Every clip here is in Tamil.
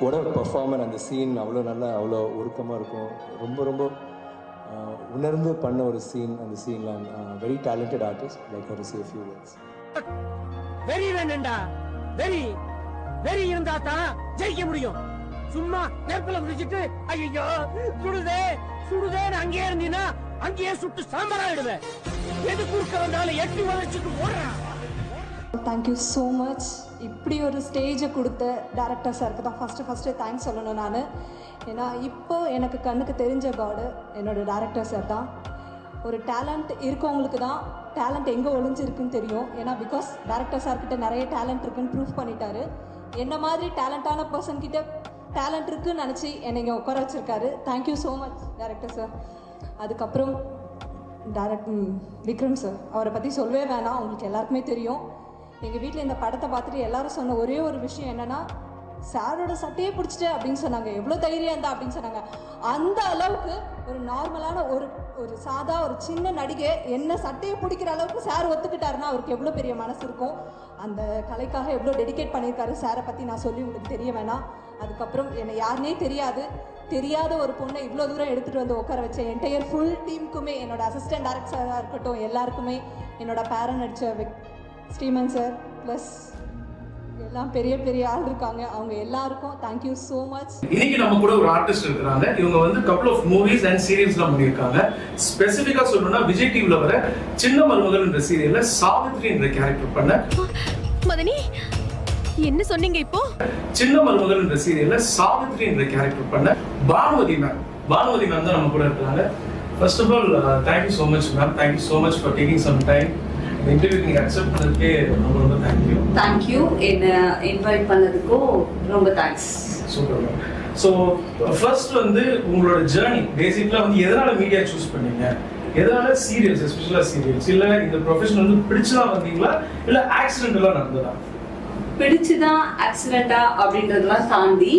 கூட பர்ஃபார்மர் அந்த சீன் அவ்வளோ நல்லா அவ்வளோ உருக்கமாக இருக்கும். ரொம்ப ரொம்ப உணர்ந்து பண்ண ஒரு சீன் அந்த சீன்லாம் வெரி டேலண்டட் ஆர்டிஸ்ட் லைக் ஒரு சே ஃபியூ வேர்ட்ஸ் வெரி வேணும்டா. வெரி வெரி இருந்தா தான் ஜெயிக்க முடியும். சும்மா நெருப்புல முடிச்சிட்டு ஐயோ சுடுதே சுடுதேன்னு அங்கேயே இருந்தீங்கன்னா அங்கேயே சுட்டு சாம்பராயிடுவேன் எது குறுக்க வந்தாலும் எட்டி வளர்ச்சிட்டு போடுறான் தேங்க்யூ ஸோ மச் இப்படி ஒரு ஸ்டேஜை கொடுத்த டேரக்டர் சாருக்கு தான் ஃபஸ்ட்டு ஃபஸ்ட்டு தேங்க்ஸ் சொல்லணும் நான். ஏன்னா இப்போ எனக்கு கண்ணுக்கு தெரிஞ்ச காடு என்னோட டேரக்டர் சார் தான். ஒரு டேலண்ட் இருக்கவங்களுக்கு தான் டேலண்ட் எங்கே ஒளிஞ்சிருக்குன்னு தெரியும். ஏன்னா பிகாஸ் டேரக்டர் சார்கிட்ட நிறைய டேலண்ட் இருக்குன்னு ப்ரூஃப் பண்ணிட்டாரு. என்ன மாதிரி டேலண்டான பர்சன்கிட்ட டேலண்ட் இருக்குன்னு நினச்சி என்னை இங்கே உட்கார வச்சுருக்காரு. Thank you so much director sir அதுக்கப்புறம் டேரக்ட் விக்ரம் சார் அவரை பற்றி சொல்லவே வேணாம். உங்களுக்கு எல்லாருக்குமே தெரியும். எங்கள் வீட்டில் இந்த படத்தை பார்த்துட்டு எல்லாரும் சொன்ன ஒரே ஒரு விஷயம் என்னென்னா சாரோட சட்டையே பிடிச்சிட்டு அப்படின்னு சொன்னாங்க. எவ்வளோ தைரியம் இருந்தா அப்படின்னு சொன்னாங்க. அந்த அளவுக்கு ஒரு நார்மலான ஒரு ஒரு சாதா ஒரு சின்ன நடிகை என்ன சட்டையை பிடிக்கிற அளவுக்கு சார் ஒத்துக்கிட்டாருன்னா அவருக்கு எவ்வளோ பெரிய மனசு இருக்கும். அந்த கலைக்காக எவ்வளோ டெடிகேட் பண்ணியிருக்காரு சாரை பற்றி நான் சொல்லி உங்களுக்கு தெரிய வேணாம். அதுக்கப்புறம் என்னை யாருனே தெரியாது. தெரியாத ஒரு பொண்ணை இவ்வளோ தூரம் எடுத்துகிட்டு வந்து உட்கார வச்சேன் என்டையர் ஃபுல் டீமுக்குமே என்னோட அசிஸ்டன்ட் டேரக்டராக இருக்கட்டும் எல்லாருக்குமே என்னோட பேரன் நடித்த ஸ்ரீமன் சார் ப்ளஸ் எல்லாம் பெரிய பெரிய ஆள் இருக்காங்க. அவங்க எல்லாருக்கும் தேங்க்யூ ஸோ மச் இன்னைக்கு நம்ம கூட ஒரு ஆர்டிஸ்ட் இருக்கிறாங்க. இவங்க வந்து கப்பல் ஆஃப் மூவிஸ் அண்ட் சீரியல்ஸ்லாம் பண்ணியிருக்காங்க. ஸ்பெசிஃபிக்கா சொல்லணும்னா விஜய் டிவில வர சின்ன மருமகள் என்ற சீரியல்ல சாவித்ரி என்ற கேரக்டர் பண்ண மதனி என்ன சொன்னீங்க இப்போ? சின்ன மருமகள் என்ற சீரியல்ல சாவித்ரி என்ற கேரக்டர் பண்ண பானுமதி மேம் பானுமதி மேம் தான் நம்ம கூட இருக்கிறாங்க. First of all thank you so much ma'am thank you so much for taking some time interview accept பண்ணதுக்கே ரொம்ப ரொம்ப தேங்க்யூ தேங்க்யூ என்ன இன்வைட் பண்ணதுக்கும் ரொம்ப தேங்க்ஸ் சூப்பர் ஸோ ஃபர்ஸ்ட் வந்து உங்களோட ஜேர்னி பேசிக்கலாக வந்து எதனால மீடியா சூஸ் பண்ணீங்க? எதனால சீரியல்ஸ் எஸ்பெஷலாக சீரியல்ஸ் இல்லை இந்த ப்ரொஃபஷன் வந்து பிடிச்சுதான் வந்தீங்களா? இல்லை ஆக்சிடென்டெல்லாம் நடந்ததா? பிடிச்சுதான் ஆக்சிடென்டா அப்படின்றதெல்லாம் தாண்டி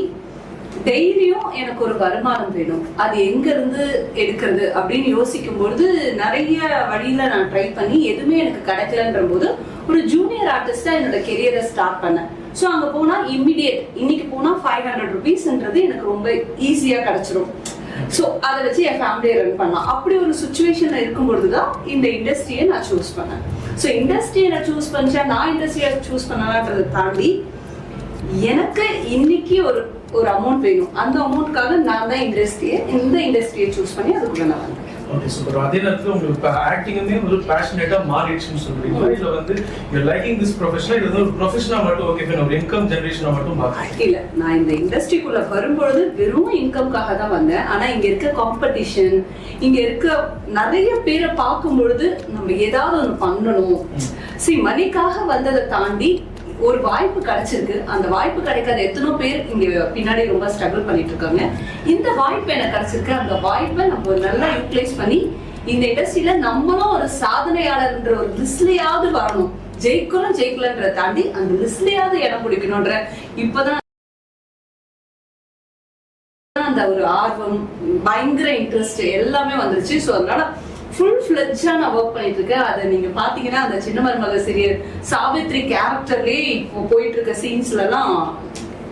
டெய்லியும் எனக்கு ஒரு வருமானம் வேணும். அது எங்க இருந்து எடுக்கிறது அப்படின்னு யோசிக்கும் பொழுது நிறைய வழியில நான் ட்ரை பண்ணி எதுவுமே எனக்கு கிடைக்கலன்ற போது ஒரு ஜூனியர் ஆர்டிஸ்டா என்னோட கெரியரை ஸ்டார்ட் பண்ணேன். ஸோ அங்க போனா இம்மிடியட் இன்னைக்கு போனா ஃபைவ் ஹண்ட்ரட் ருபீஸ்ன்றது எனக்கு ரொம்ப ஈஸியா கிடைச்சிரும். ஸோ அதை வச்சு என் ஃபேமிலியை ரன் பண்ணலாம். அப்படி ஒரு சுச்சுவேஷன்ல இருக்கும் பொழுது தான் இந்த இண்டஸ்ட்ரியை நான் சூஸ் பண்ணேன். ஸோ இண்டஸ்ட்ரியை நான் சூஸ் பண்ணிச்சா நான் இண்டஸ்ட்ரியை சூஸ் பண்ணலான்றதை தாண்டி எனக்கு இன்னைக்கு ஒரு ஒரு அமௌண்ட் வேணும். அந்த அமௌண்ட்காக நான் தான் இண்டஸ்ட்ரியை இந்த இண்டஸ்ட்ரியை சூஸ் பண்ணி அதுக்குள்ள நான் வந்தேன். ஓகே சூப்பர் அதே நேரத்தில் உங்களுக்கு இப்போ ஆக்டிங்குமே ஒரு பேஷனேட்டாக மாறிடுச்சுன்னு சொல்றீங்க. இதில் வந்து யூ லைக்கிங் திஸ் ப்ரொஃபஷனாக இது வந்து ஒரு ப்ரொஃபஷனாக மட்டும் ஓகே ஃபைன் ஒரு இன்கம் ஜென்ரேஷனாக மட்டும் பார்க்குறீங்க இல்ல நான் இந்த இண்டஸ்ட்ரிக்குள்ள வரும்பொழுது வெறும் இன்கம்காக தான் வந்தேன். ஆனா இங்க இருக்க காம்படிஷன் இங்க இருக்க நிறைய பேரை பார்க்கும் பொழுது நம்ம ஏதாவது ஒண்ணு பண்ணணும். சரி மணிக்காக வந்ததை தாண்டி ஒரு வாய்ப்பு கிடைச்சிருக்கு. அந்த வாய்ப்பு கிடைக்காத எத்தனோ பேர் இங்க பின்னாடி ரொம்ப ஸ்ட்ரகிள் பண்ணிட்டு இருக்காங்க இந்த வாய்ப்பு எனக்கு கிடைச்சிருக்கு. அந்த வாய்ப்பை நம்ம நல்லா யூட்டிலைஸ் பண்ணி இந்த இண்டஸ்ட்ரியில நம்மளும் ஒரு சாதனையாளர்ன்ற ஒரு லிஸ்ட்லயாவது வரணும். ஜெயிக்கணும் ஜெயிக்கலன்ற தாண்டி அந்த லிஸ்ட்லயாவது இடம் பிடிக்கணும்ன்ற இப்பதான் அந்த ஒரு ஆர்வம் பயங்கர இன்ட்ரெஸ்ட் எல்லாமே வந்துருச்சு. ஸோ அதனால ஃபுல் ஃபிளட்ஜா நான் ஒர்க் பண்ணிட்டு இருக்கேன். அதை நீங்க பாத்தீங்கன்னா அந்த சின்ன மருமக சீரியல் சாவித்ரி கேரக்டர்லயே இப்போ போயிட்டு இருக்க சீன்ஸ்ல எல்லாம்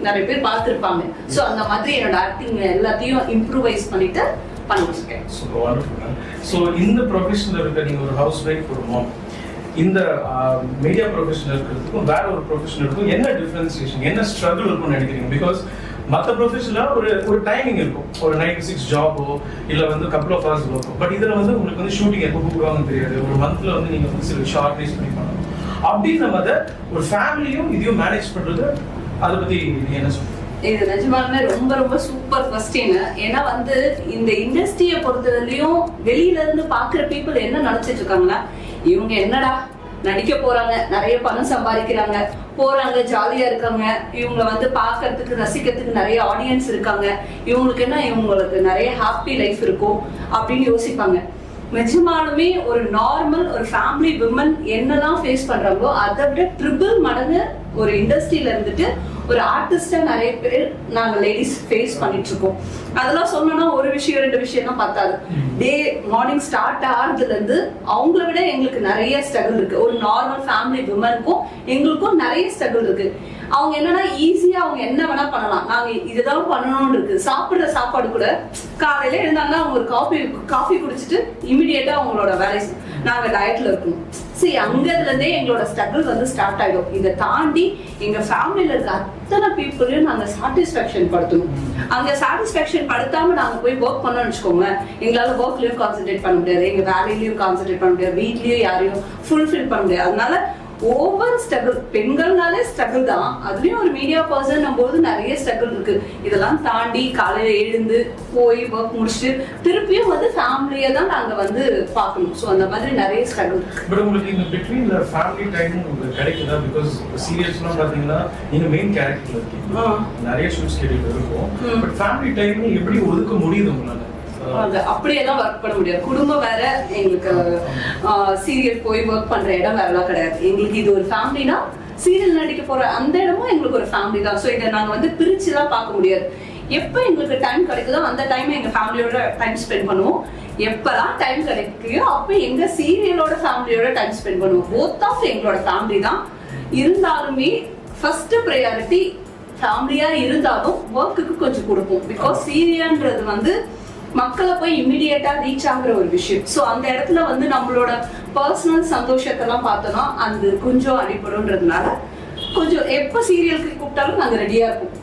நிறைய பேர் பார்த்துருப்பாங்க. ஸோ அந்த மாதிரி என்னோட ஆக்டிங் எல்லாத்தையும் இம்ப்ரூவைஸ் பண்ணிட்டு பண்ணிருக்கேன் இருக்கேன் ஸோ இந்த ப்ரொஃபஷனில் இருக்க நீங்கள் ஒரு ஹவுஸ் ஒய்ஃப் ஒரு மாம் இந்த மீடியா ப்ரொஃபஷனில் இருக்கிறதுக்கும் வேற ஒரு ப்ரொஃபஷன் இருக்கும் என்ன டிஃபரன்சியேஷன் என்ன ஸ்ட்ரகிள் இருக்கும்னு நினைக்கிறீங்க? பிகாஸ் மற்ற ப்ரொஃபஷனில் ஒரு ஒரு டைமிங் இருக்கும். ஒரு நைன் டு சிக்ஸ் ஜாபோ இல்லை வந்து கப்பல் ஆஃப் ஹவர்ஸ் இருக்கும் பட் இதில் வந்து உங்களுக்கு வந்து ஷூட்டிங் எப்போ கூப்பிடுவாங்கன்னு தெரியாது. ஒரு மந்த்ல வந்து நீங்கள் வந்து சில ஷார்ட் ரீஸ் பண்ணி பண்ணணும். அப்படின்ற மாதிரி ஒரு ஃபேமிலியும் இதையும் மேனேஜ் பண்ணுறது அதை பற்றி நீங்கள் என்ன சொல்லுங்கள் இது நிஜமாலுமே ரொம்ப ரொம்ப சூப்பர் கொஸ்டின் ஏன்னா வந்து இந்த இண்டஸ்ட்ரியை பொறுத்தவரையிலையும் வெளியில இருந்து பாக்குற பீப்புள் என்ன நினைச்சிட்டு இருக்காங்கன்னா இவங்க என்னடா நடிக்க போறாங்க நிறைய பணம் சம்பாதிக்கிறாங்க போறாங்க ஜாலியா இருக்காங்க. இவங்களை வந்து பார்க்கறதுக்கு ரசிக்கிறதுக்கு நிறைய ஆடியன்ஸ் இருக்காங்க. இவங்களுக்கு என்ன? இவங்களுக்கு நிறைய ஹாப்பி லைஃப் இருக்கும் அப்படின்னு யோசிப்பாங்க. நிஜமானுமே ஒரு நார்மல் ஒரு ஃபேமிலி விமன் என்னெல்லாம் ஃபேஸ் பண்றாங்களோ அதை விட ட்ரிபிள் மடங்கு ஒரு இண்டஸ்ட்ரியில இருந்துட்டு ஒரு ஆர்டிஸ்டா நிறைய பேர் நாங்க லேடிஸ் ஃபேஸ் பண்ணிட்டு இருக்கோம் அதெல்லாம் சொன்னோம்னா ஒரு விஷயம் ரெண்டு விஷயம் தான் பார்த்தாது டே மார்னிங் ஸ்டார்ட் ஆகிறதுல இருந்து அவங்கள விட எங்களுக்கு நிறைய ஸ்ட்ரகிள் இருக்கு. ஒரு நார்மல் ஃபேமிலி விமனுக்கும் எங்களுக்கும் நிறைய ஸ்ட்ரகிள் இருக்கு. அவங்க என்னன்னா ஈஸியா அவங்க என்ன வேணா பண்ணலாம். நாங்க இதுதான் பண்ணணும்னு இருக்கு. சாப்பிடுற சாப்பாடு கூட காலையில எழுந்தாங்கன்னா அவங்க ஒரு காஃபி காஃபி குடிச்சிட்டு இமிடியேட்டா அவங்களோட வேலை நாங்க டயட்ல இருக்கணும். சரி அங்கதுல இருந்தே எங்களோட ஸ்ட்ரகிள் வந்து ஸ்டார்ட் ஆயிடும். இதை தாண்டி எங்க ஃபேமிலியில இருக்க அத்தனை பீப்புளையும் நாங்க சாட்டிஸ்ஃபேக்ஷன் படுத்தணும். அங்க சாட்டிஸ்ஃபேக்ஷன் படுத்தாம நாங்க போய் ஒர்க் பண்ணோம்னு வச்சுக்கோங்க எங்களால ஒர்க்லயும் கான்சென்ட்ரேட் பண்ண முடியாது. எங்க வேலையிலயும் கான்சென்ட்ரேட் பண்ண முடியாது. வீட்லயும் யாரையும் ஃபுல்ஃபில் பண்ண முடியாது. அதனால ஓவர் ஸ்ட்ரகிள் பெண்கள்னாலே ஸ்ட்ரகிள் தான். அதுலயும் ஒரு மீடியா பர்சன் போது நிறைய ஸ்ட்ரகிள் இருக்கு. இதெல்லாம் தாண்டி காலையில எழுந்து போய் ஒர்க் முடிச்சுட்டு திருப்பியும் வந்து ஃபேமிலியை தான் நாங்க வந்து பார்க்கணும். ஸோ அந்த மாதிரி நிறைய ஸ்ட்ரகிள் பட் உங்களுக்கு இந்த பிட்வீன்ல ஃபேமிலி டைம் உங்களுக்கு கிடைக்குதா? பிகாஸ் சீரியல்ஸ்லாம் பார்த்தீங்கன்னா நீங்க மெயின் கேரக்டர்ல இருக்கீங்க. நிறைய ஷூட் ஸ்கெடியூல் இருக்கும். பட் ஃபேமிலி டைம் எப்படி ஒதுக்க முடியுது உங்களால? அது அப்படியெல்லாம் ஒர்க் பண்ண முடியாது. குடும்பம் வேற எங்களுக்கு சீரியல் போய் ஒர்க் பண்ற இடம் வேறலாம் கிடையாது. எங்களுக்கு இது ஒரு ஃபேமிலினா சீரியல் நடிக்க போற அந்த இடமும் எங்களுக்கு ஒரு ஃபேமிலி தான். ஸோ இதை நாங்கள் வந்து பிரிச்சுலாம் பார்க்க முடியாது. எப்போ எங்களுக்கு டைம் கிடைக்குதோ அந்த டைம் எங்க ஃபேமிலியோட டைம் ஸ்பெண்ட் பண்ணுவோம். எப்பெல்லாம் டைம் கிடைக்கையோ அப்போ எங்க சீரியலோட ஃபேமிலியோட டைம் ஸ்பெண்ட் பண்ணுவோம். போத் ஆஃப் எங்களோட ஃபேமிலி தான். இருந்தாலுமே ஃபர்ஸ்ட் ப்ரையாரிட்டி ஃபேமிலியா இருந்தாலும் ஒர்க்குக்கு கொஞ்சம் கொடுப்போம். பிகாஸ் சீரியல்ன்றது வந்து மக்களை போய் இமிடியேட்டா ரீச் ஆகுற ஒரு விஷயம். ஸோ அந்த இடத்துல வந்து நம்மளோட பர்சனல் சந்தோஷத்தெல்லாம் பார்த்தோம்னா அந்த கொஞ்சம் அடிப்படும்ன்றதுனால கொஞ்சம் எப்ப சீரியலுக்கு கூப்பிட்டாலும் நாங்க ரெடியா இருப்போம்.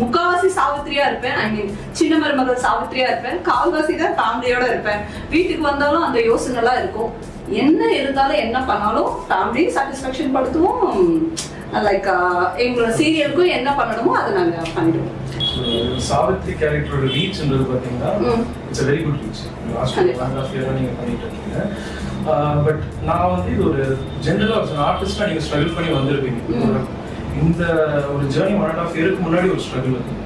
முக்காவாசி சாவித்திரியா இருப்பேன். ஐ மீன் சின்ன மருமகள் சாவித்திரியா இருப்பேன். கால்வாசி தான் ஃபேமிலியோட இருப்பேன். வீட்டுக்கு வந்தாலும் அந்த யோசனை எல்லாம் இருக்கும். என்ன இருந்தாலும் என்ன பண்ணாலும் ஃபேமிலி சாட்டிஸ்ஃபேக்ஷன் படுத்துவோம். லைக் எங்களோட சீரியலுக்கும் என்ன பண்ணணுமோ அதை நாங்க பண்ணிடுவோம். சாவித்ரி கேரக்டரோட ரீச்ன்றது பார்த்தீங்கன்னா. It's very good reach last. One of இயராக நீங்கள் பண்ணிட்டு இருக்கீங்க. பட் நான் வந்து இது ஒரு ஜென்ரலாக ஒரு ஆர்டிஸ்டாக நீங்கள் ஸ்ட்ரகிள் பண்ணி வந்திருப்பீங்க. ஒரு- இந்த ஒரு ஜேர்னி ஒன் அண்ட் ஆஃப் இயருக்கு முன்னாடி ஒரு ஸ்ட்ரகிள் இருக்கு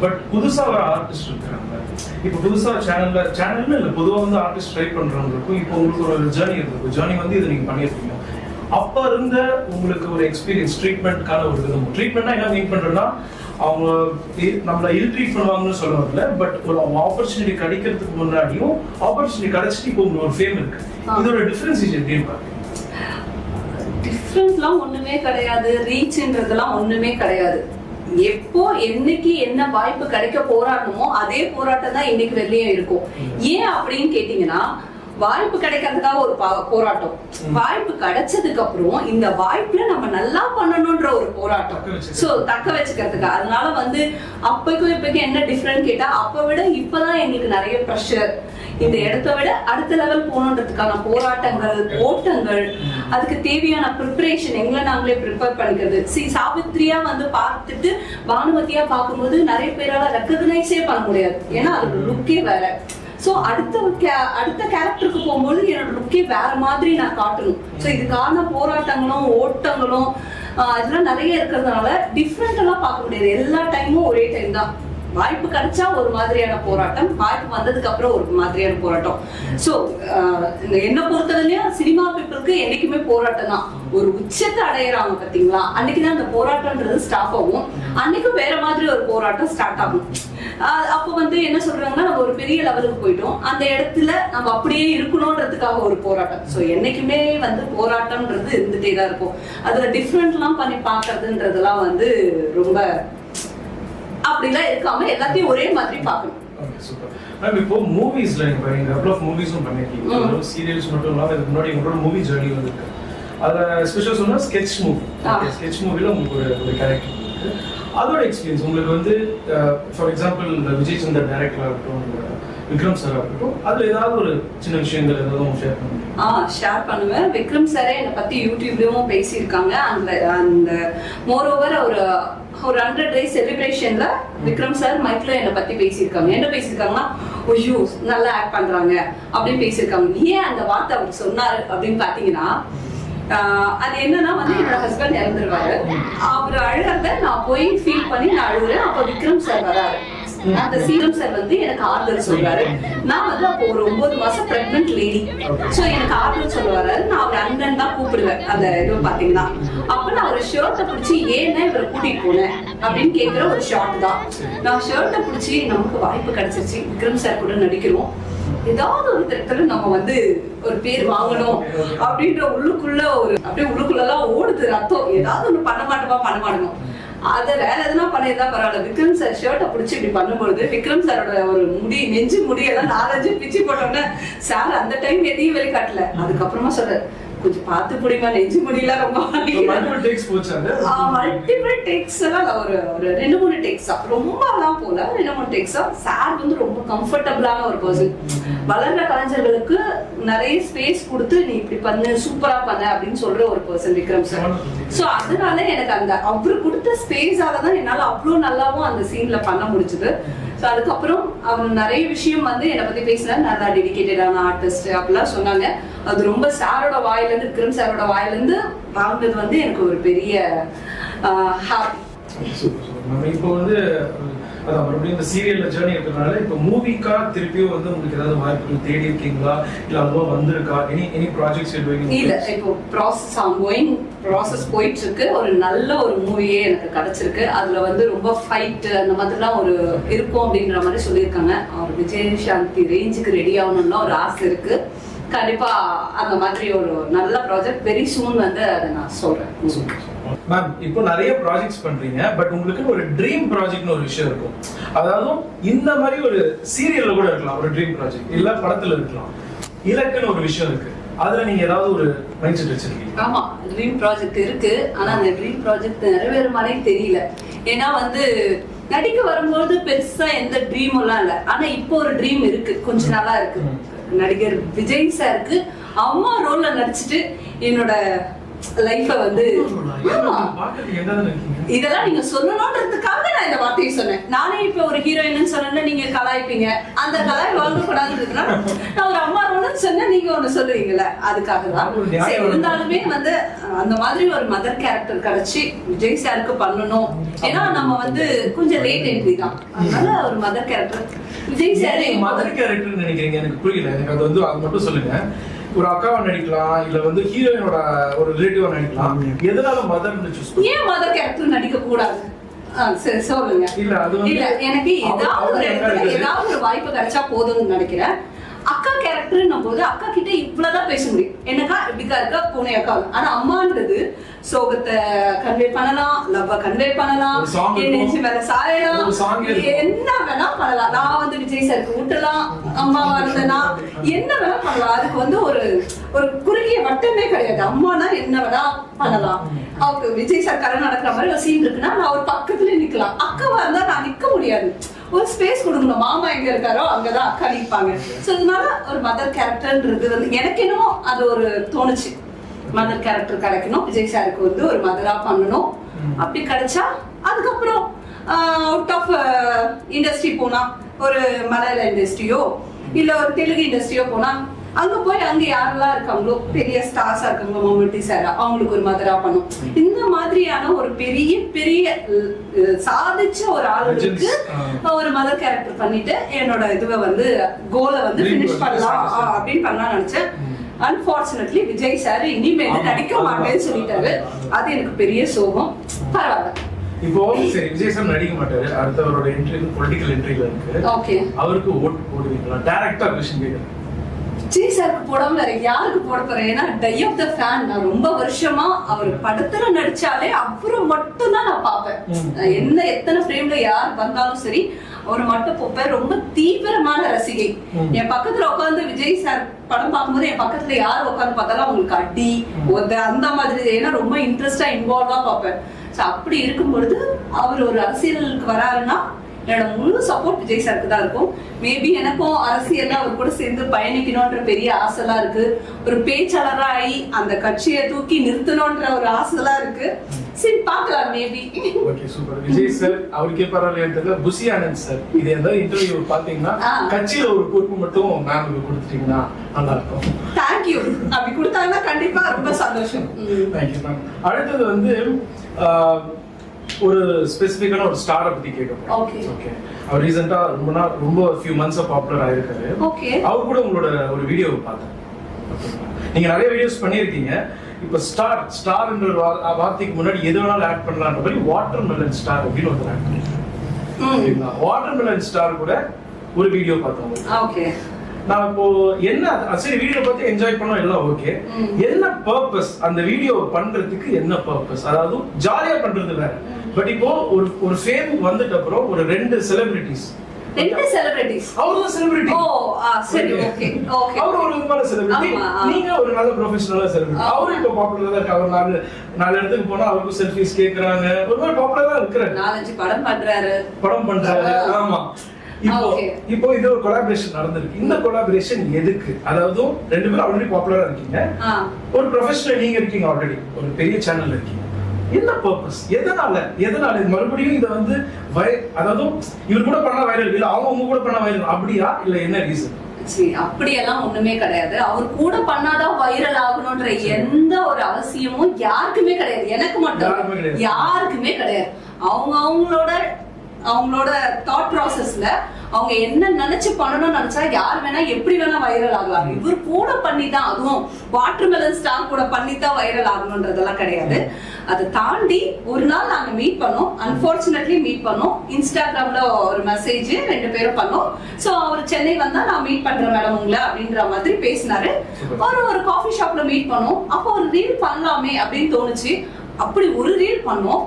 பட் புதுசா வர ஆர்டிஸ்ட் இருக்காங்க. இப்போ புதுசா சேனல்ல சேனல்னு இல்லை பொதுவாக வந்து ஆர்டிஸ்ட் ட்ரை பண்றவங்களுக்கும் இப்போ உங்களுக்கு ஒரு ஜேர்னி இருக்கு. ஜேர்னி வந்து இதை நீங்க பண்ணியிருப்பீங்க அப்ப இருந்த உங்களுக்கு ஒரு எக்ஸ்பீரியன்ஸ் ட்ரீட்மெண்ட்கான ஒரு விதம். ட்ரீட்மெண்ட்னா என்ன மீன் பண்றேன்னா அவங்க நம்மள இல் ட்ரீட் பண்ணுவாங்கன்னு சொல்ல வரல பட் ஒரு ஆப்பர்ச்சுனிட்டி கிடைக்கிறதுக்கு முன்னாடியும் ஆப்பர்ச்சுனிட்டி கிடைச்சிட்டு இப்போ உங்களுக்கு ஒரு ஃபேம் இருக்கு. இதோட டிஃபரன்ஸ் எப்படி பாருங்க டிஃப்ரெண்ட்லாம் ஒண்ணுமே கிடையாது. ரீச்ன்றதெல்லாம் ஒண்ணுமே கிடையாது. எப்போ என்னைக்கு என்ன வாய்ப்பு கிடைக்க போராடணுமோ அதே போராட்டம் தான் இன்னைக்கு வெளியே இருக்கும். ஏன் அப்படின்னு கேட்டீங்கன்னா வாய்ப்பு கிடைக்கிறதுக்காக ஒரு பா- போராட்டம். வாய்ப்பு கிடைச்சதுக்கு அப்புறம் இந்த வாய்ப்புல நம்ம நல்லா பண்ணணும்ன்ற ஒரு போராட்டம். சோ தக்க வச்சுக்கிறதுக்கு. அதனால வந்து அப்பக்கும் இப்பக்கும் என்ன டிஃப்ரெண்ட் கேட்டா அப்ப விட இப்பதான் எங்களுக்கு நிறைய ப்ரெஷர் இந்த இடத்த விட அடுத்த லெவல் போகணுன்றதுக்கான போராட்டங்கள் ஓட்டங்கள் அதுக்கு தேவையான ப்ரிப்பரேஷன் எங்களை நாங்களே ப்ரிப்பேர் பண்ணிக்கிறது. சி சாவித்ரியா வந்து பார்த்துட்டு பானுமதியா பார்க்கும்போது நிறைய பேரால ரெக்கக்னைஸே பண்ண முடியாது. ஏன்னா அதோட லுக்கே வேற. சோ அடுத்த அடுத்த கேரக்டருக்கு போகும்போது என்னோட லுக்கே வேற மாதிரி நான் காட்டணும். சோ இதுக்கான போராட்டங்களும் ஓட்டங்களும் இதெல்லாம் நிறைய இருக்கிறதுனால டிஃப்ரெண்ட் எல்லாம் பார்க்க முடியாது. எல்லா டைமும் ஒரே டைம் தான். வாய்ப்பு கிடைச்சா ஒரு மாதிரியான போராட்டம் வாய்ப்பு வந்ததுக்கு அப்புறம் ஒரு மாதிரியான போராட்டம். சோ என்ன பொறுத்தவரையிலும் சினிமா பீப்புளுக்கு என்னைக்குமே போராட்டம் தான். ஒரு உச்சத்தை அடையறாங்க பாத்தீங்களா? அன்னைக்குதான் அந்த போராட்டம்ன்றது ஸ்டாப் ஆகும். அன்னைக்கும் வேற மாதிரி ஒரு போராட்டம் ஸ்டார்ட் ஆகும். அப்போ வந்து என்ன சொல்றாங்கன்னா நம்ம ஒரு பெரிய லெவலுக்கு போயிட்டோம். அந்த இடத்துல நம்ம அப்படியே இருக்கணும்ன்றதுக்காக ஒரு போராட்டம். சோ என்னைக்குமே வந்து போராட்டம்ன்றது இருந்துட்டே தான் இருக்கும். அதுல டிஃப்ரெண்ட்லாம் பண்ணி பாக்குறதுன்றதெல்லாம் வந்து ரொம்ப அப்படிலாம் இருக்காம எல்லாத்தையும் ஒரே மாதிரி பார்க்கணும். மேம் இப்போ மூவிஸ்ல நீங்க பாருங்க கப்பல் ஆஃப் மூவிஸும் பண்ணிருக்கீங்க. சீரியல்ஸ் மட்டும் இல்லாம இதுக்கு முன்னாடி உங்களோட மூவி ஜேர்னி வந்துருக்கு. அதுல ஸ்பெஷல் சொன்னா ஸ்கெட்ச் மூவி. ஸ்கெட்ச் மூவில உங்களுக்கு ஒரு ஒரு கேரக்டர் அதோட எக்ஸ்பீரியன்ஸ் உங்களுக்கு வந்து ஃபார் எக்ஸாம்பிள் விஜய் சந்தர் டேரக்டரா இருக்கட்டும் விக்ரம் சார் இருக்கட்டும் அதுல ஏதாவது ஒரு சின்ன விஷயங்கள் ஏதாவது ஷேர் பண்ணுங்க. ஆ ஷேர் பண்ணுவேன். விக்ரம் சாரே என்னை பத்தி யூடியூப்லயும் பேசியிருக்காங்க. அந்த அந்த மோரோவர் ஒரு ஒரு ஹண்ட்ரட் டேஸ் செலிப்ரேஷன்ல விக்ரம் சார் மைக்ல என்னை பத்தி பேசியிருக்காங்க. என்ன பேசியிருக்காங்கன்னா ஐயோ நல்லா ஆக்ட் பண்றாங்க அப்படின்னு பேசியிருக்காங்க. ஏன் அந்த வார்த்தை அவர் சொன்னாரு அப்படின்னு பாத்தீங்கன்னா ஆஹ் அது என்னன்னா வந்து என்னோட ஹஸ்பண்ட் இறந்துருவாரு. அவர் அழுகிறத நான் போய் ஃபீல் பண்ணி நான் அழுகுறேன் அப்ப விக்ரம் சார் வராரு. அந்த சீரம் சார் வந்து எனக்கு ஆறுதல் சொல்றாரு. நான் வந்து அப்போ ஒரு ஒன்பது மாசம் பிரெக்னன்ட் லேடி சோ எனக்கு ஆறுதல் சொல்ல வர்றாரு நான் அவர் அண்ணன் தான் கூப்பிடுவேன். அந்த இது பாத்தீங்கன்னா அப்ப நான் ஒரு ஷர்ட்டை பிடிச்சி ஏன்னா இவரை கூட்டிட்டு போனேன் அப்படின்னு கேக்குற ஒரு ஷார்ட் தான். நான் ஷர்ட்டை பிடிச்சி நமக்கு வாய்ப்பு கிடைச்சிருச்சு. விக்ரம் சார் கூட நடிக்கிறோம். ஏதாவது ஒரு திட்டத்துல நம்ம வந்து ஒரு பேர் வாங்கணும் அப்படின்ற உள்ளுக்குள்ள ஒரு அப்படியே உள்ளுக்குள்ளலாம் ஓடுது ரத்தம். ஏதாவது ஒண்ணு பண்ண மாட்டோமா பண்ண மாட்டோம்? அத வேற எதுனா பண்ணியிருந்தா பரவாயில்ல. விக்ரம் சார் ஷர்ட்டை பிடிச்சி இப்படி பண்ணும்பொழுது விக்ரம் சாரோட ஒரு முடி நெஞ்சு முடியெல்லாம் நாலஞ்சு பிச்சு போட்டோன்னே சார் அந்த டைம் எதையும் வெளிக்காட்டல அதுக்கப்புறமா சொல்றாரு கொஞ்சம் பார்த்து பிடிமா நெஞ்சு முடியெல்லாம் ரொம்ப வலிக்குது." மல்டிபிள் டேக்ஸ் எல்லாம் ஒரு ஒரு ரெண்டு மூணு டேக்ஸா ரொம்ப எல்லாம் போல ரெண்டு மூணு டேக்ஸா சார் வந்து ரொம்ப கம்ஃபர்டபுளான ஒரு பர்சன் வளர்ற கலைஞர்களுக்கு நிறைய ஸ்பேஸ் கொடுத்து நீ இப்படி பண்ணு சூப்பரா பண்ண அப்படின்னு சொல்ற ஒரு பர்சன் விக்ரம் சார் சோ அதனால எனக்கு அந்த அவரு கொடுத்த ஸ்பேஸால தான் என்னால அவ்வளவு நல்லாவும் அந்த சீன்ல பண்ண முடிஞ்சது. ஸோ அதுக்கப்புறம் அவர் நிறைய விஷயம் வந்து என்னை பத்தி பேசினார் நல்லா டெடிக்கேட்டடான ஆர்டிஸ்ட் அப்படிலாம் சொன்னாங்க. அது ரொம்ப சாரோட வாயில இருந்து விக்ரம் சாரோட வாயில இருந்து வாங்கினது வந்து எனக்கு ஒரு பெரிய ஹாப்பி இப்போ வந்து அதான் மறுபடியும் இந்த சீரியல்ல ஜேர்னி இருக்கிறதுனால இப்போ மூவிக்கா திருப்பியும் வந்து உங்களுக்கு ஏதாவது வாய்ப்புகள் தேடி இருக்கீங்களா இல்ல அதுவா வந்திருக்கா? எனி எனி ப்ராஜெக்ட்ஸ் இல்ல இப்போ ப்ராசஸ் ஆன்கோயிங் ப்ராசஸ் போயிட்டு இருக்கு ஒரு நல்ல ஒரு மூவியே எனக்கு கிடைச்சிருக்கு. அதுல வந்து ரொம்ப ஃபைட் அந்த மாதிரிலாம் ஒரு இருக்கும் அப்படின்ற மாதிரி சொல்லியிருக்காங்க. அவர் விஜய் சாந்தி ரேஞ்சுக்கு ரெடி ஆகணும்னா ஒரு ஆசை இருக்கு. கண்டிப்பா அந்த மாதிரி ஒரு நல்ல ப்ராஜெக்ட் வெரி சூன் வந்து அதை நான் சொல்றேன். மேம் இப்போ நிறைய ப்ராஜெக்ட்ஸ் பண்றீங்க பட் உங்களுக்கு ஒரு ட்ரீம் ப்ராஜெக்ட்னு ஒரு விஷயம் இருக்கும். அதாவது இந்த மாதிரி ஒரு சீரியல்ல கூட இருக்கலாம் ஒரு ட்ரீம் ப்ராஜெக்ட் இல்ல படத்துல இருக்கலாம். இலக்குன்னு ஒரு விஷயம் இருக்கு. அதுல நீங்க ஏதாவது ஒரு மைண்ட் செட் வச்சிருக்கீங்க ஆமா ட்ரீம் ப்ராஜெக்ட் இருக்கு. ஆனா அந்த ட்ரீம் ப்ராஜெக்ட் நிறைவேறுமானே தெரியல. ஏன்னா வந்து நடிக்க வரும்போது பெருசா எந்த ட்ரீமும் எல்லாம் இல்ல. ஆனா இப்போ ஒரு ட்ரீம் இருக்கு. கொஞ்ச நாளா இருக்கு. நடிகர் விஜய் சாருக்கு அம்மா ரோல்ல நடிச்சிட்டு என்னோட லைஃப வந்து இதெல்லாம் நீங்க சொல்லணும்ன்றதுக்காக நான் இந்த வார்த்தையை சொன்னேன். நானே இப்ப ஒரு ஹீரோயின் சொன்னா நீங்க கலாய்ப்பீங்க. அந்த கலாய் வாங்க கூடாதுன்றதுனா நான் ஒரு அம்மா ரோல்னு சொன்னா நீங்க ஒண்ணு சொல்லுவீங்கல்ல. அதுக்காக தான். இருந்தாலுமே வந்து அந்த மாதிரி ஒரு மதர் கேரக்டர் கிடைச்சி விஜய் சாருக்கு பண்ணணும். ஏன்னா நம்ம வந்து கொஞ்சம் லேட் என்ட்ரி தான். அதனால ஒரு mother character Vijay sir mother character நினைக்கிறீங்க? எனக்கு புரியல. எனக்கு அது வந்து அது மட்டும் சொல்லுங்க. ஒரு அக்காவா நடிக்கலாம் இல்ல வந்து ஹீரோயினோட ஒரு ரிலேட்டிவா நடிக்கலாம். எதனால மதர்னு சூஸ் ஏன் மதர் கேரக்டர் நடிக்க கூடாது ஆ, சரி சொல்லுங்க. இல்ல, அது இல்ல எனக்கு ஏதாவது ஒரு? ஏதாவது ஒரு வாய்ப்பு கிடைச்சா போதும்னு நினைக்கிறேன். அக்கா கேரக்டர்னும் போது அக்கா கிட்ட இவ்வளவுதான் பேச முடியும். என்னக்கா இப்படிக்கா இருக்கா பூனை அக்கா ஆனா அம்மான்றது சோகத்தை கன்வே பண்ணலாம் லவ்வ கன்வே பண்ணலாம் என். மேல சாயலாம். என்ன வேணா பண்ணலாம். நான் வந்து விஜய் சாருக்கு ஊட்டலாம் அம்மாவா இருந்தேன்னா என்ன வேணா பண்ணலாம். அதுக்கு வந்து ஒரு ஒரு குறுகிய வட்டமே கிடையாது. அம்மானா என்ன வேணா பண்ணலாம். அவருக்கு விஜய் சார் கரை நடக்கிற மாதிரி ஒரு சீன் இருக்குன்னா நான் ஒரு பக்கத்துல நிக்கலாம். அக்காவா இருந்தா நான் நிக்க முடியாது. ஒரு ஸ்பேஸ் கொடுக்கணும். மாமா எங்க இருக்காரோ அங்கதான் அக்கா நிப்பாங்க. சோ இதனால ஒரு மதர் கேரக்டர்ன்றது வந்து எனக்கு என்னமோ அது ஒரு தோணுச்சு. மதர் கேரக்டர் கிடைக்கணும் விஜய் சாருக்கு வந்து ஒரு மதரா பண்ணணும். அப்படி கிடைச்சா அதுக்கப்புறம் அவுட் ஆஃப் இண்டஸ்ட்ரி போனா ஒரு மலையாள இண்டஸ்ட்ரியோ இல்ல ஒரு தெலுங்கு இண்டஸ்ட்ரியோ போனா அங்க போய் அங்க யாரெல்லாம் இருக்காங்களோ பெரிய ஸ்டார்ஸா இருக்காங்க மம்முட்டி சார் அவங்களுக்கு ஒரு மதரா பண்ணும் இந்த மாதிரியான ஒரு பெரிய பெரிய சாதிச்ச ஒரு ஆளுக்கு ஒரு மதர் கேரக்டர் பண்ணிட்டு என்னோட இதுவை வந்து கோலை வந்து was பண்ணலாம். அப்படின்னு பண்ணலாம் நினைச்சேன். அன்பார்ச்சுனேட்லி விஜய் சார் இனிமேல் நடிக்க மாட்டேன்னு சொல்லிட்டாரு. அது எனக்கு பெரிய சோகம். பரவாயில்ல. இப்போ சரி விஜய் சார் நடிக்க மாட்டாரு. அடுத்து அவரோட என்ட்ரி பொலிட்டிக்கல் என்ட்ரில இருக்கு. ஓகே அவருக்கு ஓட்டு போடுவீங்களா? டைரக்டா கொஸ்டின் கேக்குறேன். விஜய் சாருக்கு போடாம வேற யாருக்கு போட போறேன்? ஏன்னா டை ஆஃப் த ஃபேன் நான் ரொம்ப வருஷமா அவர் படத்துல நடிச்சாலே அவரை மட்டும் தான் நான் பார்ப்பேன். நான் என்ன எத்தனை ஃப்ரேம்ல யார் வந்தாலும் சரி அவரை மட்டும் பார்ப்பேன் ரொம்ப தீவிரமான ரசிகை. என் பக்கத்துல உட்காந்து விஜய் சார் படம் பார்க்கும்போது என் பக்கத்துல யார் உட்காந்து பார்த்தாலும் அவங்களுக்கு அடி அந்த மாதிரி ஏன்னா ரொம்ப இன்ட்ரெஸ்டா இன்வால்வா பார்ப்பேன். ஸோ அப்படி இருக்கும் பொழுது அவர் ஒரு அரசியலுக்கு வராருன்னா என்னோட முழு சப்போர்ட் விஜய் சாருக்கு தான் இருக்கும். மேபி எனக்கும் அரசியல்ல அவர் கூட சேர்ந்து பயணிக்கணும்ன்ற பெரிய ஆசைலாம் இருக்கு. ஒரு பேச்சாளரா ஆகி அந்த கட்சியை தூக்கி நிறுத்தணும்ன்ற ஒரு ஆசைலாம் இருக்கு. சரி பார்க்கலாம் maybe okay super Vijay sir அவருக்கே பரவாயில்லையான்னு தெரியல புசி ஆனந்த் சார் இது எதாவது இன்டர்வியூ பாத்தீங்கன்னா. கட்சியில ஒரு பொறுப்பு மட்டும் மேமுக்கு கொடுத்துட்டீங்கன்னா நல்லா இருக்கும். தேங்க்யூ அப்படி கொடுத்தாங்கன்னா கண்டிப்பா ரொம்ப சந்தோஷம். தேங்க்யூ மேம் அடுத்தது வந்து ஒரு ஸ்பெசிஃபிக்கான ஒரு ஸ்டாரை பத்தி கேட்க. ஓகே அவர் ரீசெண்டா ரொம்ப நாள் ரொம்ப ஃபியூ மந்த்ஸா பாப்புலர் ஆயிருக்காரு. அவர் கூட உங்களோட ஒரு வீடியோ பார்த்தேன்? நீங்க நிறைய வீடியோஸ் பண்ணியிருக்கீங்க. இப்போ ஸ்டார் ஸ்டார்ன்ற வார்த்தைக்கு முன்னாடி எது வேணாலும் ஆட் பண்ணலான்ற மாதிரி வாட்டர் மெலன் ஸ்டார் அப்படின்னு ஒருத்தர் ஆட் பண்ணிருக்காங்க வாட்டர் மெலன் ஸ்டார் கூட ஒரு வீடியோ பார்த்தோம் ஓகே நான் இப்போ என்ன சரி வீடியோ பார்த்து என்ஜாய் பண்ணோம் எல்லாம் ஓகே. என்ன பர்பஸ் அந்த வீடியோ பண்றதுக்கு என்ன பர்பஸ் அதாவது ஜாலியா பண்றது வேற. பட் இப்போ ஒரு ஒரு ஃபேம் வந்துட்ட அப்புறம் ஒரு ரெண்டு செலிபிரிட்டிஸ் ரெண்டு செலிபிரிட்டிஸ் அவர் தான் செலிபிரிட்டி ஓ சரி ஓகே ஓகே அவர் ஒரு விதமான செலிபிரிட்டி. நீங்க ஒரு நல்ல ப்ரொஃபஷனலா செலிபிரிட்டி. அவரும் இப்போ பாப்புலரா இருக்கு அவர் நாலு நாலு இடத்துக்கு போனா அவருக்கும் செல்ஃபிஸ் கேக்குறாங்க. ஒரு மாதிரி பாப்புலரா இருக்கிறாரு நாலஞ்சு படம் பண்றாரு. படம் பண்றாரு. ஆமா. இப்போ. இப்போ இது ஒரு கொலாபரேஷன் நடந்திருக்கு. இந்த கொலாபரேஷன் எதுக்கு? அதாவது ரெண்டு பேரும் ஆல்ரெடி பாப்புலரா இருக்கீங்க. ஒரு ப்ரொஃபஷனல் நீங்க இருக்கீங்க ஆல்ரெடி ஒரு பெரிய சேனல் இருக்கீங்க. என்ன பர்பஸ் எதனால? எதனால? இது மறுபடியும் இதை வந்து வை அதாவது இவர் கூட பண்ணா வைரல் இல்ல அவங்க உங்க கூட பண்ணா வைரல் அப்படியா? இல்ல என்ன ரீசன் அப்படியெல்லாம் ஒண்ணுமே கிடையாது. அவர் கூட பண்ணாதான் வைரல் ஆகணும்ன்ற எந்த ஒரு அவசியமும் யாருக்குமே கிடையாது. எனக்கு மட்டும். யாருக்குமே கிடையாது. அவங்க அவங்களோட அவங்களோட தாட் ப்ராசஸ்ல அவங்க என்ன நினைச்சு பண்ணணும்னு நினைச்சா யார் வேணா எப்படி வேணா வைரல் ஆகலாம். இவர் கூட பண்ணி தான் அதுவும் வாட்டர் மெலன் ஸ்டார் கூட பண்ணி தான் வைரல் ஆகணும்ன்றதெல்லாம் கிடையாது. அதை தாண்டி ஒரு நாள் நாங்க மீட் பண்ணோம். அன்பார்ச்சுனேட்லி மீட் பண்ணோம். இன்ஸ்டாகிராம்ல ஒரு மெசேஜ் ரெண்டு பேரும் பண்ணோம். சோ அவர் சென்னை வந்தா நான் மீட் பண்றேன் மேடம் உங்களை அப்படின்ற மாதிரி பேசினாரு. ஒரு ஒரு காஃபி ஷாப்ல மீட் பண்ணோம். அப்போ ஒரு ரீல் பண்ணலாமே அப்படின்னு தோணுச்சு. அப்படி ஒரு ரீல் பண்ணோம்.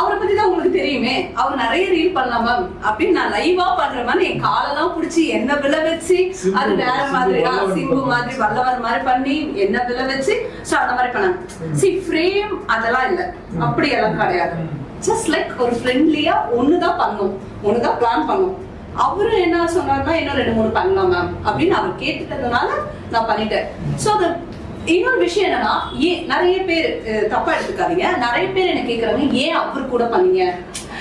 அவரை பத்தி தான் உங்களுக்கு தெரியுமே. அவர் நிறைய ரீல் பண்ணலாம் மேம் அப்படின்னு நான் லைவா பண்ற மாதிரி என் காலெல்லாம் புடிச்சு என்ன விழ வச்சு அது வேற மாதிரி சிம்பு. மாதிரி வல்லவர் மாதிரி பண்ணி என்ன விழ வச்சு சோ அந்த மாதிரி பண்ணாங்க சி ஃப்ரேம் அதெல்லாம் இல்ல. அப்படி எல்லாம் கிடையாது. ஜஸ்ட் லைக் ஒரு ஃப்ரெண்ட்லியா ஒண்ணுதான் பண்ணோம். ஒண்ணுதான் பிளான் பண்ணோம். அவரு என்ன சொன்னாருன்னா இன்னும் ரெண்டு மூணு பண்ணலாம் மேம் அப்படின்னு அவர் கேட்டுட்டதுனால நான் பண்ணிட்டேன். சோ அது இன்னொரு விஷயம் என்னன்னா ஏன் நிறைய பேர் தப்பா எடுத்துக்காதீங்க. நிறைய பேர் என்ன கேக்குறாங்க ஏன் அவர் கூட பண்ணீங்க?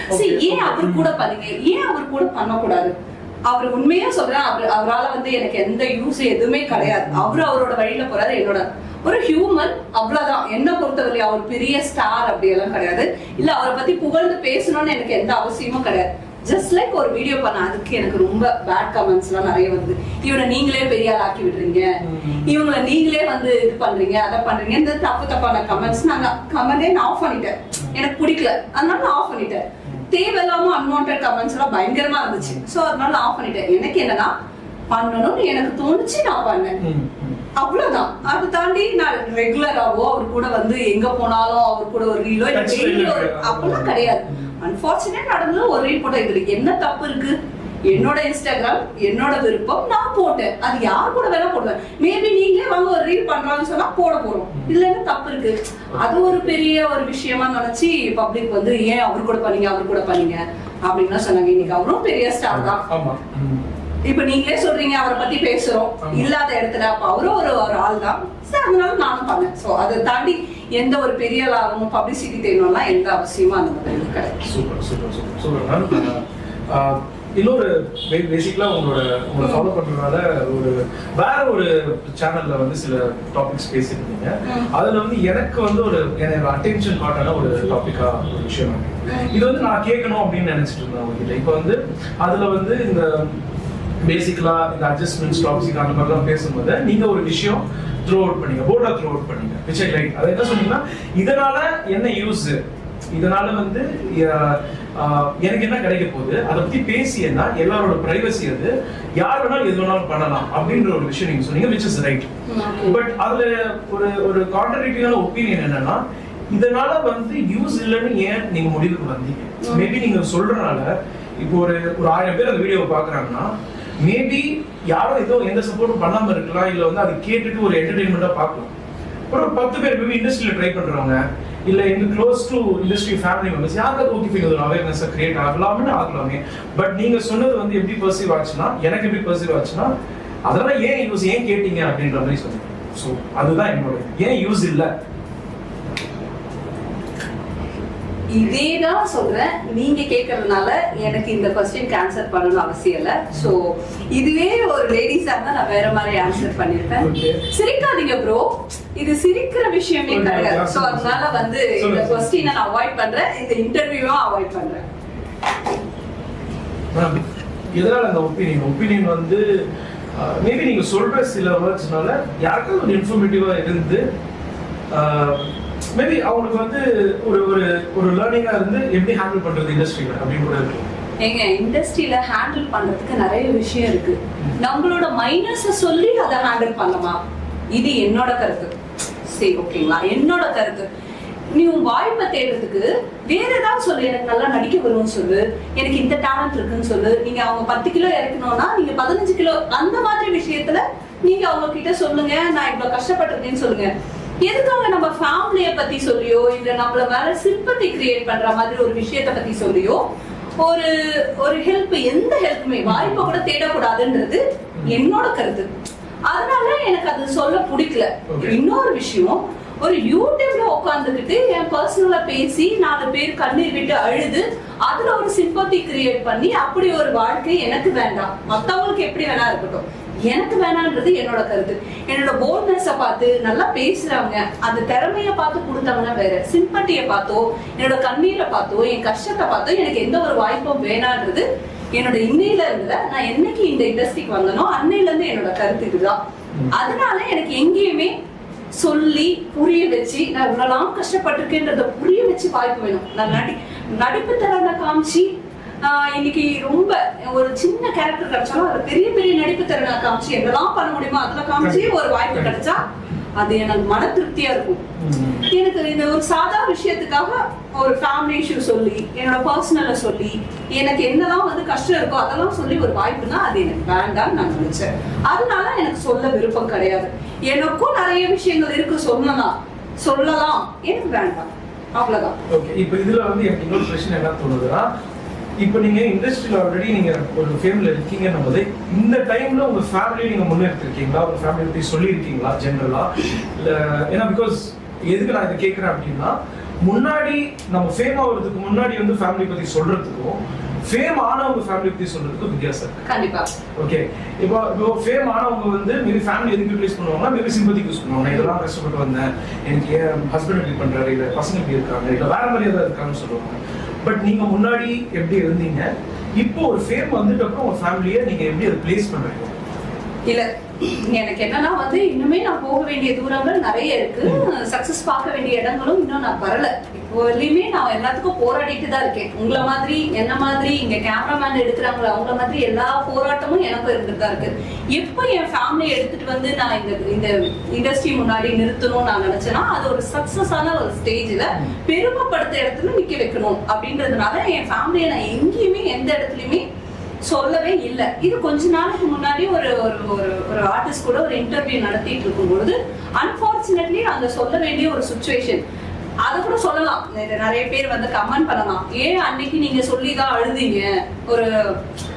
சரி ஏன் அவர் கூட பண்ணீங்க? ஏன் அவர் கூட பண்ணக்கூடாது? அவர் உண்மையா சொல்றேன் அவர் அவரால வந்து எனக்கு எந்த யூஸ் எதுவுமே கிடையாது. அவரு அவரோட வழியில போறாரு. என்னோட ஒரு ஹியூமன் அவ்வளவுதான். என்ன பொறுத்தவரை அவர் பெரிய ஸ்டார் அப்படி எல்லாம் கிடையாது. இல்ல அவரை பத்தி புகழ்ந்து பேசணும்னு எனக்கு எந்த அவசியமும் கிடையாது. ஜஸ்ட் லைக் ஒரு வீடியோ பண்ண அதுக்கு எனக்கு ரொம்ப பேட் கமெண்ட்ஸ் எல்லாம் நிறைய வருது. இவனை நீங்களே பெரிய ஆள் ஆக்கி விடுறீங்க. இவங்கள நீங்களே வந்து இது பண்றீங்க அதை பண்றீங்க. இந்த தப்பு தப்பான கமெண்ட்ஸ் நாங்க கமெண்டே நான் ஆஃப் பண்ணிட்டேன். எனக்கு பிடிக்கல. அதனால நான் ஆஃப் பண்ணிட்டேன். தேவையில்லாம அன்வான்ட் கமெண்ட்ஸ் எல்லாம் பயங்கரமா இருந்துச்சு. சோ அதனால ஆஃப் பண்ணிட்டேன். எனக்கு என்னன்னா பண்ணணும்னு எனக்கு தோணுச்சு நான் பண்ணேன். அவ்வளவுதான். அதை தாண்டி நான் ரெகுலராவோ அவர் கூட வந்து எங்க போனாலும் அவர் கூட ஒரு ரீலோ. அப்படிலாம் கிடையாது. அன்பார்ச்சுனேட் நடந்தது ஒரு ரீல் போட்டேன். இதுல என்ன தப்பு இருக்கு? என்னோட இன்ஸ்டாகிராம் என்னோட விருப்பம் நான் போட்டேன். அது யார் கூட வேணா போடுவேன். மேபி நீங்களே வாங்க ஒரு ரீல் பண்றாங்கன்னு சொன்னா போட போறோம். இதுல என்ன தப்பு இருக்கு? அது ஒரு பெரிய ஒரு விஷயமா நினைச்சு பப்ளிக் வந்து ஏன் அவர் கூட பண்ணீங்க? அவர் கூட பண்ணீங்க? அப்படின்னு சொன்னாங்க. இன்னைக்கு அவரும் பெரிய ஸ்டார் தான். ஆமா. இப்ப நீங்களே சொல்றீங்க அவரை பத்தி பேசுறோம். இல்லாத இடத்துல அப்ப அவரும் ஒரு ஒரு ஆள் தான். அதனால நானும் பண்ணேன். சோ அதை தாண்டி எந்த ஒரு பெரிய லாபமும் பப்ளிசிட்டி தேடணும்லாம் எந்த அவசியமும் அந்த மாதிரி கிடையாது. Super super super. இன்னொரு பேசிக்கலா உங்களோட உங்களை ஃபாலோ பண்றதுனால ஒரு வேற ஒரு சேனல்ல வந்து சில டாபிக்ஸ் பேசியிருந்தீங்க. அதுல வந்து எனக்கு வந்து ஒரு எனக்கு அட்டென்ஷன் காட்டான ஒரு டாபிக்கா ஒரு விஷயம். இது வந்து நான் கேட்கணும் அப்படின்னு நினைச்சிட்டு இருந்தேன் உங்ககிட்ட. இப்போ வந்து அதுல வந்து இந்த பேசிக்கலா இந்த அட்ஜஸ்ட்மெண்ட்ஸ் டாபிக் அந்த மாதிரிலாம் பேசும்போது நீங்க ஒரு விஷயம் த்ரோ அவுட் பண்ணீங்க போர்டா த்ரோ அவுட் பண்ணீங்க. விச் லைக் அதை என்ன சொன்னீங்கன்னா இதனால என்ன யூஸ் இதனால வந்து எனக்கு என்ன கிடைக்க போகுது? அதை பத்தி பேசியன்னா எல்லாரோட பிரைவசி அது. யார் வேணாலும் எது வேணாலும் பண்ணலாம் அப்படின்ற ஒரு விஷயம் நீங்க சொன்னீங்க விச் இஸ் ரைட் பட் அதுல ஒரு ஒரு கான்ட்ரடிக்டான ஒப்பீனியன் என்னன்னா இதனால வந்து யூஸ் இல்லைன்னு ஏன் நீங்க முடிவுக்கு வந்தீங்க? மேபி நீங்க சொல்றனால இப்போ ஒரு ஒரு ஆயிரம் பேர் அந்த வீடியோவை பாக்குறாங்கன்னா மேபி யாரும் ஏதோ எந்த சப்போர்ட்டும் பண்ணாம இருக்கலாம் இல்ல வந்து அதை கேட்டுட்டு ஒரு என்டர்டைன்மெண்டா பார்க்கலாம். ஒரு பத்து பேர் மேபி இண்டஸ்ட்ரியில ட்ரை பண்றவங்க இல்ல எங்க close to industry family members யாருக்கு ஓகே ஃபீல் ஒரு அவேர்னஸ் கிரியேட் ஆகலாம்னு ஆகலாமே பட் நீங்க சொன்னது வந்து எப்படி பர்சீவ் ஆச்சுன்னா எனக்கு எப்படி பர்சீவ் ஆச்சுன்னா அதெல்லாம் ஏன் யூஸ் ஏன் கேட்டீங்க அப்படின்ற மாதிரி சொன்னேன் ஸோ அதுதான் என்னோட ஏன் யூஸ் இல்லை? இதே தான் சொல்றேன். நீங்க கேட்கறதுனால எனக்கு இந்த கொஸ்டின் ஆன்சர் பண்ணணும் அவசியம் இல்ல. சோ இதுவே ஒரு லேடிஸா இருந்தா நான் வேற மாதிரி ஆன்சர் பண்ணிருப்பேன். சிரிக்காதீங்க ப்ரோ இது சிரிக்கிற விஷயமே கிடையாது. சோ அதனால வந்து இந்த. கொஸ்டினை நான் அவாய்ட் பண்றேன். இந்த இன்டர்வியூவும் அவாய்ட் பண்றேன். எதனால அந்த ஒப்பீனியன் ஒப்பீனியன் வந்து மேபி நீங்க சொல்ற சில வேர்ட்ஸ்னால யாருக்காவது ஒரு இன்ஃபர்மேட்டிவா இருந்து மேபி அவங்களுக்கு வந்து ஒரு ஒரு ஒரு லேர்னிங்கா இருந்து எப்படி ஹேண்டில் பண்றது இண்டஸ்ட்ரியில அப்படின்னு கூட இருக்கு. எங்க இண்டஸ்ட்ரியில ஹேண்டில் பண்றதுக்கு நிறைய விஷயம் இருக்கு. நம்மளோட மைனஸ சொல்லி அதை ஹேண்டில் பண்ணலாம். இது என்னோட கருத்து. சரி ஓகேங்களா? என்னோட கருத்து. நீ உன் வாய்ப்பை தேடுறதுக்கு வேற ஏதாவது சொல்லு. எனக்கு நல்லா நடிக்க வரும்னு சொல்லு. எனக்கு இந்த டேலண்ட் இருக்குன்னு சொல்லு. நீங்க அவங்க பத்து கிலோ இறக்கணும்னா நீங்க பதினஞ்சு கிலோ அந்த மாதிரி விஷயத்துல நீங்க அவங்க கிட்ட சொல்லுங்க. நான் இவ்வளவு கஷ்டப்பட்டிருக்கேன்னு சொல்லுங்க. எதுக்காக நம்ம ஃபேமிலிய பத்தி சொல்லியோ இல்ல நம்மள மேல சிம்பத்தி கிரியேட் பண்ற மாதிரி ஒரு விஷயத்த பத்தி சொல்லியோ ஒரு ஒரு ஹெல்ப் எந்த ஹெல்ப்புமே வாய்ப்பை கூட தேடக்கூடாதுன்றது என்னோட கருத்து. அதனால எனக்கு அது சொல்ல பிடிக்கல. இன்னொரு விஷயம் ஒரு யூடியூப்ல உட்காந்துக்கிட்டு என் பர்சனலா பேசி நாலு பேர் கண்ணீர் விட்டு அழுது அதுல ஒரு சிம்பத்தி கிரியேட் பண்ணி அப்படி ஒரு வாழ்க்கை எனக்கு வேண்டாம். மத்தவங்களுக்கு எப்படி வேணா இருக்கட்டும். எனக்கு வேணான்றது என்னோட கருத்து. என்னோட போல்ட்னஸ பார்த்து நல்லா பேசுறவங்க அந்த திறமைய பார்த்து கொடுத்தவங்க வேற. சிம்பட்டிய பார்த்தோ என்னோட கண்ணீரை பார்த்தோ என் கஷ்டத்தை பார்த்தோ எனக்கு எந்த ஒரு வாய்ப்பும் வேணான்றது என்னோட இன்னையில இருந்துல நான் என்னைக்கு இந்த இண்டஸ்ட்ரிக்கு வந்தனோ அன்னையில இருந்து என்னோட கருத்து இதுதான். அதனால எனக்கு எங்கேயுமே சொல்லி புரிய வச்சு நான் இவ்வளவுலாம் கஷ்டப்பட்டிருக்கேன்றத புரிய வச்சு வாய்ப்பு வேணும். நான் நடி நடிப்பு திறனை காமிச்சு இன்னைக்கு ரொம்ப ஒரு சின்ன கேரக்டர் கிடைச்சாலும் அது பெரிய பெரிய நடிப்பு திறனை காமிச்சு என்னெல்லாம் பண்ண முடியுமோ அதுல காமிச்சு ஒரு வாய்ப்பு கிடைச்சா அது எனக்கு மன திருப்தியா இருக்கும். எனக்கு இந்த ஒரு சாதா விஷயத்துக்காக ஒரு ஃபேமிலி இஷ்யூ சொல்லி என்னோட பர்சனலை சொல்லி எனக்கு என்னெல்லாம் வந்து கஷ்டம் இருக்கோ அதெல்லாம் சொல்லி ஒரு வாய்ப்புனா அது எனக்கு வேண்டாம்னு நான் நினைச்சேன். அதனால எனக்கு சொல்ல விருப்பம் கிடையாது. எனக்கும் நிறைய விஷயங்கள் இருக்கு சொல்லலாம். சொல்லலாம். எனக்கு வேண்டாம். அவ்வளவுதான். இப்போ இதுல வந்து எனக்கு இன்னொரு பிரச்சனை என்ன தோணுதுன்னா இப்போ நீங்க இண்டஸ்ட்ரியில் ஆல்ரெடி நீங்க ஒரு ஃபேம்ல இருக்கீங்கன்னும் போது இந்த டைம்ல உங்க ஃபேமிலியை நீங்க முன்னெடுத்திருக்கீங்களா? உங்க ஃபேமிலி பத்தி சொல்லியிருக்கீங்களா ஜென்ரலா இல்ல ஏன்னா பிகாஸ் எதுக்கு நான் இதை கேட்கறேன் அப்படின்னா முன்னாடி நம்ம ஃபேம் ஆகுறதுக்கு முன்னாடி வந்து ஃபேமிலி பத்தி சொல்றதுக்கும் ஃபேம் ஆனவங்க ஃபேமிலி பத்தி சொல்றதுக்கும் வித்தியாசம் கண்டிப்பா. ஓகே இப்போ இப்போ ஃபேம் ஆனவங்க வந்து மேபி ஃபேமிலி எதுக்கு யூட்டிலைஸ் பண்ணுவாங்கன்னா மேபி சிம்பத்திக்கு யூஸ் பண்ணுவாங்க. இதெல்லாம் கஷ்டப்பட்டு வந்தேன். எனக்கு என் ஹஸ்பண்ட் இப்படி பண்றாரு இல்லை பசங்க இப்படி இருக்காங்க இல்லை வேற மாதிரி ஏதாவது இருக்காங்கன்னு சொல்லுவாங்க. பட் நீங்க முன்னாடி எப்படி இருந்தீங்க? இப்போ ஒரு ஃபேம் வந்துட்டு அப்புறம் உங்க ஃபேமிலியை நீங்க எப்படி அதை பிளேஸ் பண்றீங்க? இல்ல எனக்கு என்னன்னா வந்து இன்னுமே நான் போக வேண்டிய தூரங்கள் நிறைய இருக்கு. சக்சஸ் பார்க்க வேண்டிய இடங்களும் இன்னும் நான் வரல. இப்போ நான் எல்லாத்துக்கும் போராடிட்டு தான் இருக்கேன். உங்களை மாதிரி என்ன மாதிரி இங்க கேமராமேன் எடுக்கிறாங்களோ அவங்கள மாதிரி எல்லா போராட்டமும் எனக்கும் இருந்துட்டு தான் இருக்கு. எப்போ என் ஃபேமிலியை எடுத்துட்டு வந்து நான் இந்த இந்த இண்டஸ்ட்ரி முன்னாடி நிறுத்தணும்னு நான் நினைச்சேன்னா அது ஒரு சக்சஸான ஒரு ஸ்டேஜ்ல பெருமைப்படுத்த இடத்துல நிக்க வைக்கணும். அப்படின்றதுனால என் ஃபேமிலியை நான் எங்கேயுமே எந்த இடத்துலயுமே சொல்லவே இல்லை. இது கொஞ்ச நாளைக்கு முன்னாடி ஒரு ஒரு ஒரு ஒரு ஆர்டிஸ்ட் கூட ஒரு இன்டர்வியூ நடத்திட்டு இருக்கும்பொழுது அன்பார்ச்சுனேட்லி அங்க சொல்ல வேண்டிய ஒரு சுச்சுவேஷன் அதை கூட சொல்லலாம். நிறைய பேர் வந்து கமெண்ட் பண்ணலாம். ஏன் அன்னைக்கு நீங்க சொல்லி தான் அழுதீங்க? ஒரு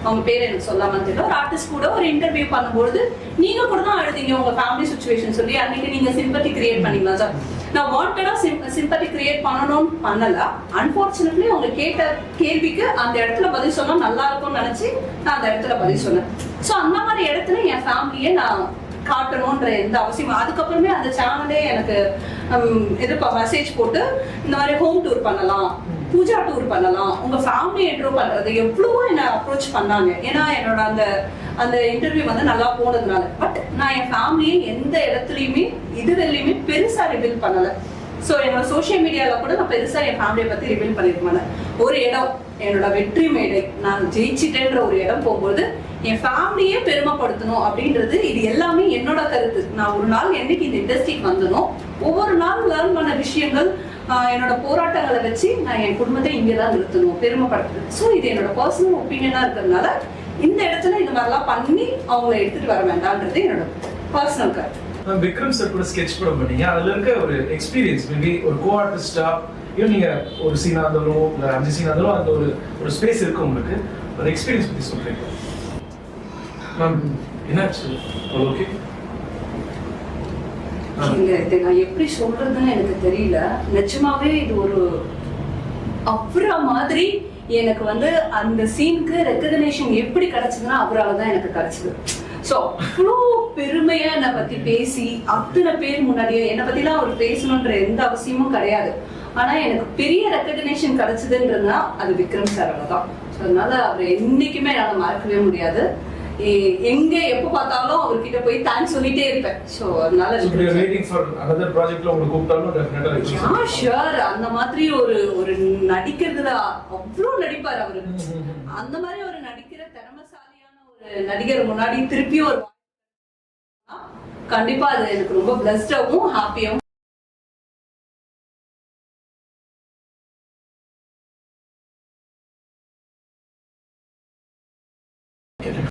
அவங்க பேர் எனக்கு சொல்லாம தெரியல. ஒரு ஆர்டிஸ்ட் கூட ஒரு இன்டர்வியூ பண்ணும்பொழுது நீங்க கூட தான் அழுதீங்க உங்க ஃபேமிலி சுச்சுவேஷன் சொல்லி அன்னைக்கு நீங்க சிம்பத்தி கிரியேட் பண்ணிக்கலாம் சார் நான் வாண்டடா சிம்பத்தி கிரியேட் பண்ணணும்னு பண்ணல. அன்பார்ச்சுனேட்லி அவங்க கேட்ட கேள்விக்கு அந்த இடத்துல பதில் சொன்னா நல்லா இருக்கும்னு நினைச்சு நான் அந்த இடத்துல பதில் சொன்னேன். ஸோ அந்த மாதிரி இடத்துல என் ஃபேமிலியை நான் காட்டணும்ன்ற எந்த அவசியம். அதுக்கப்புறமே அந்த சேனலே எனக்கு எதிர்ப்பா மெசேஜ் போட்டு இந்த மாதிரி ஹோம் டூர் பண்ணலாம் பூஜா டூர் பண்ணலாம் உங்க ஃபேமிலி இன்ட்ரோ பண்றது எவ்வளவோ என்ன அப்ரோச் பண்ணாங்க. ஏன்னா என்னோட அந்த அந்த இன்டர்வியூ வந்து நல்லா போனதுனால. பட் நான் என் ஃபேமிலியை எந்த இடத்துலயுமே இதுவரையிலுமே பெருசா ரிவீல் பண்ணல. ஸோ என்னோட சோஷியல் மீடியால கூட நான் பெருசா என் ஃபேமிலியை பத்தி ரிவீல் பண்ணியிருக்கேன் ஒரு இடம் என்னோட வெற்றி மேடை நான் ஜெயிச்சிட்டேன்ற ஒரு இடம் போகும்போது என் ஃபேமிலியே பெருமைப்படுத்தணும் அப்படின்றது இது எல்லாமே என்னோட கருத்து. நான் ஒரு நாள் என்னைக்கு இந்த இண்டஸ்ட்ரிக்கு வந்தனோ ஒவ்வொரு நாள் லேர்ன் பண்ண விஷயங்கள் என்னோட போராட்டங்களை வச்சு நான் என் குடும்பத்தை இங்கே தான் நிறுத்தணும் பெருமைப்படுத்துறது ஸோ இது என்னோட பர்சனல் ஒப்பீனியனாக இருக்கிறதுனால இந்த இடத்துல இந்த மாதிரிலாம் பண்ணி அவங்கள எடுத்துட்டு வர வேண்டாம்ன்றது என்னோட பர்சனல் கருத்து. விக்ரம் சார் கூட ஸ்கெட்ச் படம் பண்ணீங்க. அதுல இருக்க ஒரு எக்ஸ்பீரியன்ஸ் மேபி ஒரு கோ ஆர்டிஸ்டா இல்லை நீங்க ஒரு சீனா இருந்தாலும் இல்லை அஞ்சு சீனா இருந்தாலும் அந்த ஒரு ஒரு ஸ்பேஸ் இருக்கு உங்களுக்கு. ஒரு எக்ஸ்பீரியன்ஸ் பத்தி சொல்றீங்க. மேம் என்னாச்சு? ஓகே இதை நான் எப்படி சொல்றதுன்னு எனக்கு தெரியல. நிஜமாவே இது ஒரு அவரை மாதிரி எனக்கு வந்து அந்த சீனுக்கு ரெக்கக்னேஷன் எப்படி கிடைச்சதுன்னா அவரால தான் எனக்கு கிடைச்சது. ஸோ அவ்வளோ பெருமையா என்னை பத்தி பேசி அத்தனை பேர் முன்னாடியே என்னை பத்திலாம் அவர் பேசணுன்ற எந்த அவசியமும் கிடையாது. ஆனா எனக்கு பெரிய ரெக்கக்னேஷன் கிடைச்சதுன்றதுனா அது விக்ரம் சாரால தான். ஸோ அதனால அவர் என்னைக்குமே என்னால மறக்கவே முடியாது. எங்க எப்ப பார்த்தாலும் அவர்கிட்ட போய் தேங்க்ஸ் சொல்லிட்டே இருப்பேன். ஸோ அதனால waiting for another projectல உங்களுக்கு கூப்பிட்டாலும் definitely யா ஷுவர் அந்த மாதிரி ஒரு ஒரு நடிக்கிறதுல அவ்வளோ நடிப்பார் அவரு. அந்த மாதிரி ஒரு நடிக்கிற திறமசாலியான ஒரு நடிகர் முன்னாடி திருப்பி ஒரு கண்டிப்பா அது எனக்கு ரொம்ப பிளஸ்டாவும் ஹாப்பியாவும்